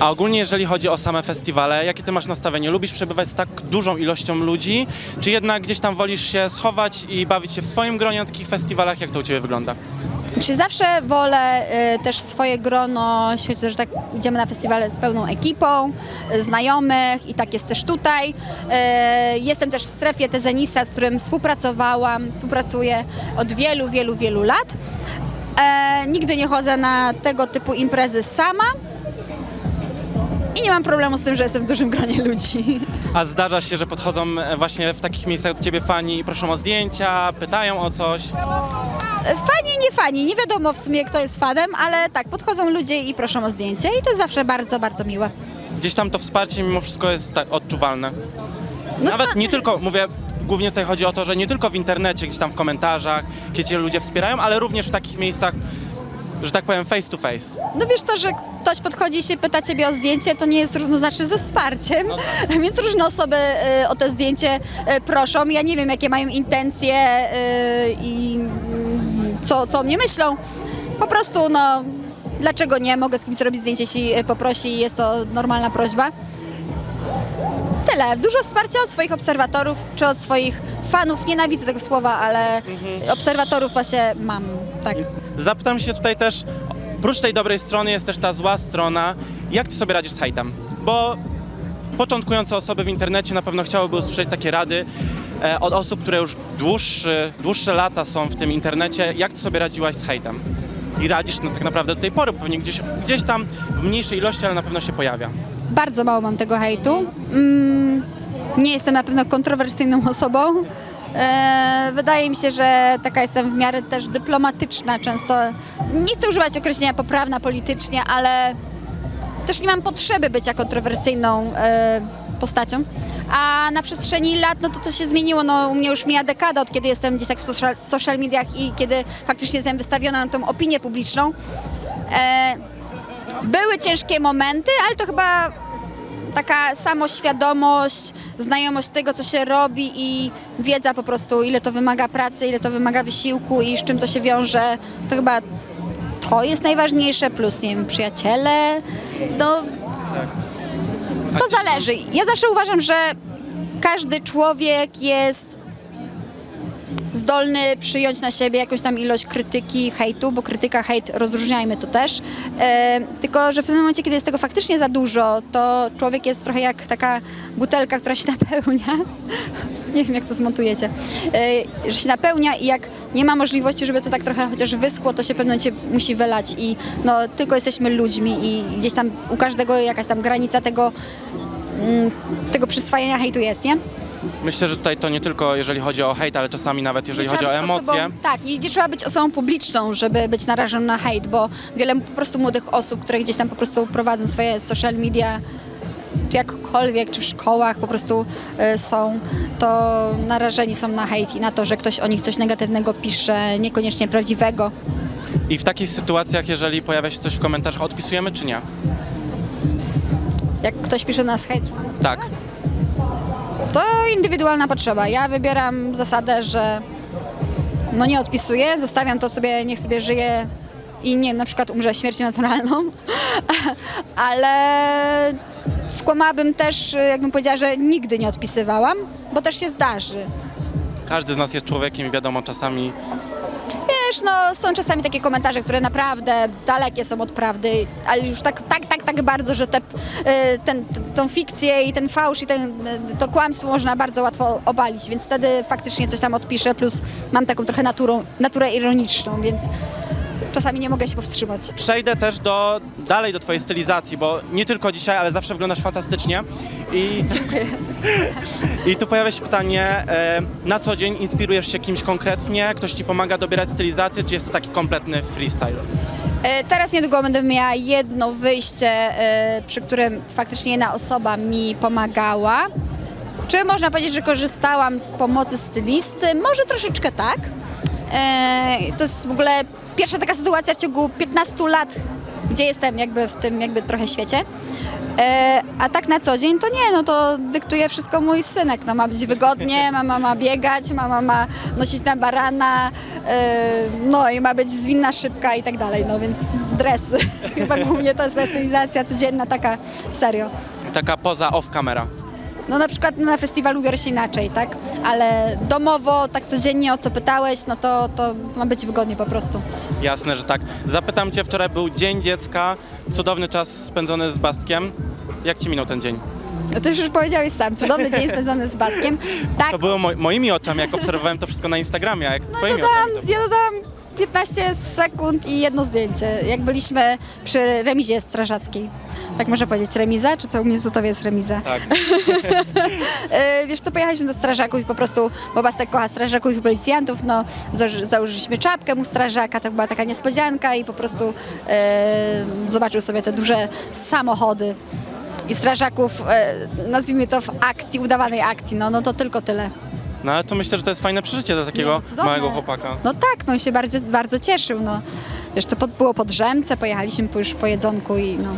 A ogólnie jeżeli chodzi o same festiwale, jakie ty masz nastawienie? Lubisz przebywać z tak dużą ilością ludzi, czy jednak gdzieś tam wolisz się schować i bawić się w swoim gronie na takich festiwalach? Jak to u ciebie wygląda? Czyli zawsze wolę y, też swoje grono, że tak idziemy na festiwale pełną ekipą, znajomych i tak jest też tutaj. Y, jestem też w strefie Tezenisa, z którym współpracowałam, współpracuję od wielu, wielu, wielu lat. E, nigdy nie chodzę na tego typu imprezy sama i nie mam problemu z tym, że jestem w dużym gronie ludzi. A zdarza się, że podchodzą e, właśnie w takich miejscach do ciebie fani i proszą o zdjęcia, pytają o coś? Fani, nie fani, nie wiadomo w sumie kto jest fanem, ale tak, podchodzą ludzie i proszą o zdjęcie i to jest zawsze bardzo, bardzo miłe. Gdzieś tam to wsparcie mimo wszystko jest tak odczuwalne. No Nawet tak. nie tylko, mówię, głównie tutaj chodzi o to, że nie tylko w internecie, gdzieś tam w komentarzach, kiedy cię ludzie wspierają, ale również w takich miejscach, że tak powiem, face to face. No wiesz to, że ktoś podchodzi i się pyta ciebie o zdjęcie, to nie jest równoznaczne ze wsparciem, No tak. więc różne osoby y, o to zdjęcie y, proszą. Ja nie wiem, jakie mają intencje y, i mm, co, co o mnie myślą. Po prostu, no, dlaczego nie? Mogę z kimś zrobić zdjęcie, jeśli y, poprosi i jest to normalna prośba. Tyle. Dużo wsparcia od swoich obserwatorów, czy od swoich fanów. Nienawidzę tego słowa, ale Mhm. obserwatorów właśnie mam, tak. Zapytam się tutaj też, oprócz tej dobrej strony jest też ta zła strona. Jak ty sobie radzisz z hejtem? Bo początkujące osoby w internecie na pewno chciałyby usłyszeć takie rady e, od osób, które już dłuższy, dłuższe lata są w tym internecie. Jak ty sobie radziłaś z hejtem? I radzisz no, tak naprawdę do tej pory, pewnie gdzieś, gdzieś tam w mniejszej ilości, ale na pewno się pojawia. Bardzo mało mam tego hejtu. Mm, nie jestem na pewno kontrowersyjną osobą. E, wydaje mi się, że taka jestem w miarę też dyplomatyczna często. Nie chcę używać określenia poprawna politycznie, ale też nie mam potrzeby bycia kontrowersyjną e, postacią. A na przestrzeni lat, no to to się zmieniło. No, u mnie już mija dekada, od kiedy jestem gdzieś tak w social, social mediach i kiedy faktycznie jestem wystawiona na tą opinię publiczną. E, były ciężkie momenty, ale to chyba taka samoświadomość, znajomość tego, co się robi i wiedza po prostu, ile to wymaga pracy, ile to wymaga wysiłku i z czym to się wiąże. To chyba to jest najważniejsze, plus nie wiem, przyjaciele. No, A to zależy. Ja zawsze uważam, że każdy człowiek jest zdolny przyjąć na siebie jakąś tam ilość krytyki, hejtu, bo krytyka, hejt, rozróżniajmy to też. E, tylko, że w pewnym momencie, kiedy jest tego faktycznie za dużo, to człowiek jest trochę jak taka butelka, która się napełnia. Nie wiem, jak to zmontujecie. E, że się napełnia i jak nie ma możliwości, żeby to tak trochę chociaż wyschło, to się w pewnym momencie musi wylać i no, tylko jesteśmy ludźmi i gdzieś tam u każdego jakaś tam granica tego, mm, tego przyswajania hejtu jest, nie? Myślę, że tutaj to nie tylko jeżeli chodzi o hejt, ale czasami nawet jeżeli Nie chodzi o trzeba być emocje. Osobą, tak, i nie trzeba być osobą publiczną, żeby być narażonym na hejt, bo wiele po prostu młodych osób, które gdzieś tam po prostu prowadzą swoje social media, czy jakkolwiek, czy w szkołach po prostu y, są, to narażeni są na hejt i na to, że ktoś o nich coś negatywnego pisze, niekoniecznie prawdziwego. I w takich sytuacjach, jeżeli pojawia się coś w komentarzach, odpisujemy czy nie? Jak ktoś pisze na nas hejt, czy mamy Tak. To indywidualna potrzeba. Ja wybieram zasadę, że no nie odpisuję, zostawiam to sobie, niech sobie żyje i nie, na przykład umrze śmiercią naturalną, ale skłamałabym też, jakbym powiedziała, że nigdy nie odpisywałam, bo też się zdarzy. Każdy z nas jest człowiekiem i wiadomo, czasami Wiesz, no są czasami takie komentarze, które naprawdę dalekie są od prawdy, ale już tak, tak, tak, tak bardzo, że te, y, ten, tą fikcję i ten fałsz i ten, y, to kłamstwo można bardzo łatwo obalić, więc wtedy faktycznie coś tam odpiszę, plus mam taką trochę naturą, naturę ironiczną, więc czasami nie mogę się powstrzymać. przejdę też do, dalej do twojej stylizacji, bo nie tylko dzisiaj, ale zawsze wyglądasz fantastycznie. I, I tu pojawia się pytanie, e, na co dzień inspirujesz się kimś konkretnie? Ktoś ci pomaga dobierać stylizację, czy jest to taki kompletny freestyle? E, Teraz niedługo będę miała jedno wyjście, e, przy którym faktycznie jedna osoba mi pomagała. Czy można powiedzieć, że korzystałam z pomocy stylisty? Może troszeczkę tak. E, To jest w ogóle pierwsza taka sytuacja w ciągu 15 lat, gdzie jestem jakby w tym jakby trochę świecie. E, a tak na co dzień to nie, no to dyktuje wszystko mój synek. No ma być wygodnie, mama ma biegać, mama ma nosić na barana, e, no i ma być zwinna, szybka i tak dalej, no więc dresy. Chyba głównie to jest moja stylizacja codzienna, taka serio. Taka poza off camera. No na przykład na festiwalu biorę się inaczej, tak? Ale domowo, tak codziennie o co pytałeś, no to, to ma być wygodnie po prostu. Jasne, że tak. Zapytam Cię, wczoraj był Dzień Dziecka, cudowny czas spędzony z Bastkiem. Jak Ci minął ten dzień? No to już powiedziałeś sam, cudowny dzień spędzony z Bastkiem. Tak, To było mo- moimi oczami, jak obserwowałem to wszystko na Instagramie, a jak no Twoimi dodałam, oczami. ja dodałam 15 sekund i jedno zdjęcie, jak byliśmy przy remizie strażackiej. Tak można powiedzieć, remiza? Czy to u mnie w Zotowie jest remiza? Tak. E, wiesz co, pojechaliśmy do strażaków i po prostu, bo Bastek kocha strażaków i policjantów, no założy, założyliśmy czapkę mu strażaka, to była taka niespodzianka i po prostu e, zobaczył sobie te duże samochody i strażaków, e, nazwijmy to w akcji, udawanej akcji, no, no to tylko tyle. No ale to myślę, że to jest fajne przeżycie dla takiego no małego chłopaka. No tak, no on się bardzo, bardzo cieszył, no. Wiesz, to pod, było po drzemce, pojechaliśmy po- już po jedzonku i no.